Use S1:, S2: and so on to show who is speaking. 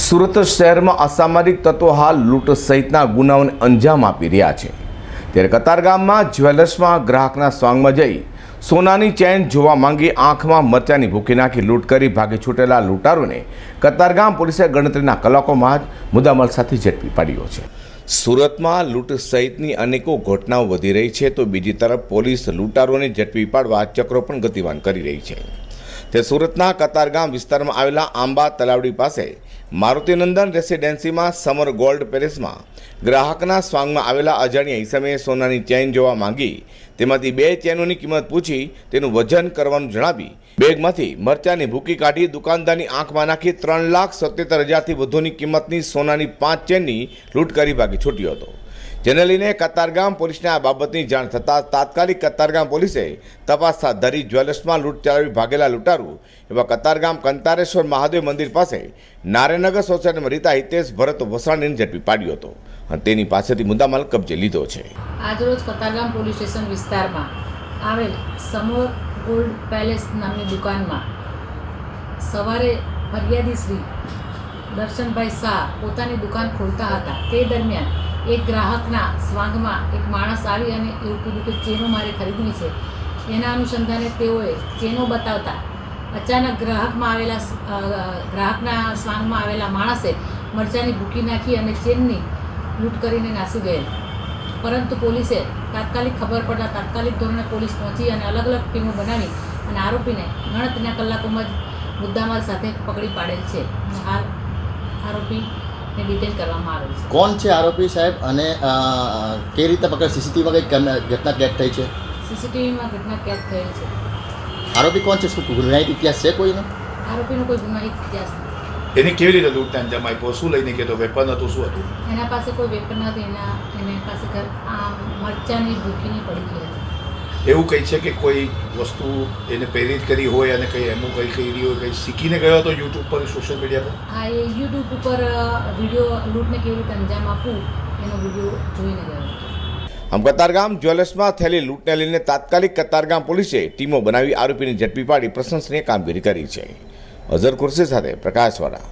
S1: સુરત શહેરમાં અસામાજિક તત્વો હાલ લૂંટ સહિતના ગુનાઓને અંજામ આપી રહ્યા છે. ત્યારે કતારગામમાં જ્વેલર્સમાં ગ્રાહકના સ્વાંગમાં જઈ સોનાની ચેન જોવા માંગી આંખમાં મરચાની ભૂકી નાખી લૂંટ કરી ભાગી છૂટેલા લૂંટારોને કતારગામ પોલીસે ગણતરીના કલાકોમાં જ મુદ્દામાલ સાથે ઝડપી પાડ્યો છે. સુરતમાં લૂંટ સહિતની અનેકો ઘટનાઓ વધી રહી છે તો બીજી તરફ પોલીસ લૂંટારોને ઝડપી પાડવા ચક્રો પણ ગતિવાન કરી રહી છે. તે સુરતના કતારગામ વિસ્તારમાં આવેલા આંબા તલાવડી પાસે મારુતિનંદન રેસિડેન્સીમાં સમર ગોલ્ડ પેલેસમાં ગ્રાહકના સ્વાંગમાં આવેલા અજાણ્યા ઈસમે સોનાની ચેન જોવા માંગી. તેમાંથી બે ચેનોની કિંમત પૂછી તેનું વજન કરવાનું જણાવી બેગમાંથી મરચાની ભૂકી કાઢી દુકાનદારની આંખમાં નાખી ત્રણ લાખ સત્યોતેર હજારથી વધુની કિંમતની સોનાની પાંચ ચેનની લૂંટ કરી ભાગી છૂટ્યો હતો. જેને લઈને કતારગામ પોલીસને આ બાબતની જાણ થતાં તાત્કાલિક કતારગામ પોલીસે તપાસ હાથ ધરી જ્વેલર્સમાં લૂંટ ચલાવી ભાગેલા લૂંટારુ એવા કતારગામ કંતારેશ્વર મહાદેવ મંદિર પાસે નારાયણનગર સોસાયટીમાં રીતા હિતેશ ભરત વસાણીને ઝડપી પાડ્યો હતો. અને તેની પાસેથી મુદ્દામાલ કબજે લીધો છે.
S2: આજરોજ કતારગામ પોલીસ સ્ટેશન વિસ્તારમાં આવેલ સમોર ગોલ્ડ પેલેસ નામની દુકાનમાં સવારે ફરિયાદી શ્રી દર્શનભાઈ શાહ પોતાની દુકાન ખોલતા હતા. તે દરમિયાન એક ગ્રાહકના સ્વાંગમાં એક માણસ આવી અને એવું કીધું કે ચેનો મારે ખરીદવી છે. એના અનુસંધાને તેઓએ ચેનો બતાવતા અચાનક ગ્રાહકમાં આવેલા ગ્રાહકના સ્વાંગમાં આવેલા માણસે મરચાની ભૂકી નાખી અને ચેનની લૂંટ કરીને નાસી ગયેલ. પરંતુ પોલીસે તાત્કાલિક ખબર પડતા તાત્કાલિક ધોરણે પોલીસ પહોંચી અને અલગ અલગ ટીમો બનાવી અને આરોપીને ગણતરીના કલાકોમાં જ મુદ્દામાલ સાથે પકડી પાડેલ છે. હાલ આરોપીને ડિટેન કરવામાં આવેલ છે.
S3: કોણ છે આરોપી સાહેબ અને કઈ રીતે પકડ સીસીટીવીમાં કઈ કેમ- ઘટના કેદ થઈ છે?
S2: સીસીટીવીમાં ઘટના કેદ થયેલ છે.
S3: આરોપી કોણ છે? શું ગુનાહિત ઇતિહાસ છે કોઈનો?
S2: આરોપીનો કોઈ ગુનાહિત ઇતિહાસ નથી.
S4: એની કેવી રીતે લૂંટને અંજામ આપ્યો શું લઈને ગયો વેપન હતું શું હતું?
S2: એના પાસે કોઈ વેપન નથી એના એને પાસે ઘર આ મરચાની ભૂકીની પડી ગઈ હતી.
S4: એવું કહે છે કે કોઈ વસ્તુ એને પ્રેરિત કરી હોય અને કંઈ એનું કંઈ કરી હોય કંઈ શીખીને ગયો હતો યુટ્યુબ પર સોશિયલ મીડિયા પર?
S2: હા એ યુટ્યુબ ઉપર વીડિયો લૂંટને કેવી રીતે અંજામ આપવું એનો વીડિયો જોઈને ગયો.
S1: આમ કતારગામ જ્વેલર્સમાં થયેલી લૂંટને લઈને તાત્કાલિક કતારગામ પોલીસે ટીમો બનાવી આરોપીને ઝડપી પાડી પ્રશંસનીય કામગીરી કરી છે. અઝર કુર્સી સાથે પ્રકાશવાળા.